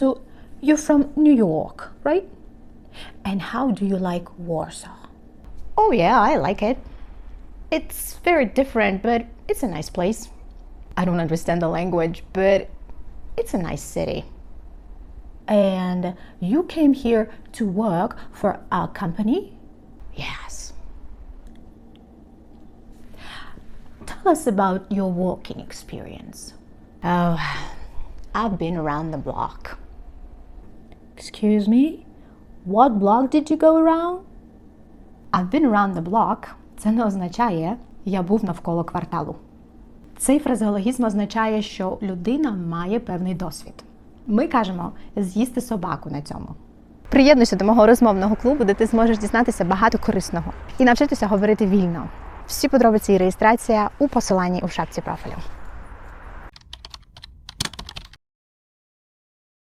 So you're from New York, right? And how do you like Warsaw? Oh, yeah, I like it. It's very different, but it's a nice place. I don't understand the language, but it's a nice city. And you came here to work for our company? Yes. Tell us about your working experience. Oh, I've been around the block. Excuse me? What block did you go around? I've been around the block. Це не означає я був навколо кварталу. Цей фразеологізм означає, що людина має певний досвід. Ми кажемо з'їсти собаку на цьому. Приєднуйся до мого розмовного клубу, де ти зможеш дізнатися багато корисного і навчитися говорити вільно. Всі подробиці і реєстрація у посиланні у шапці профілю.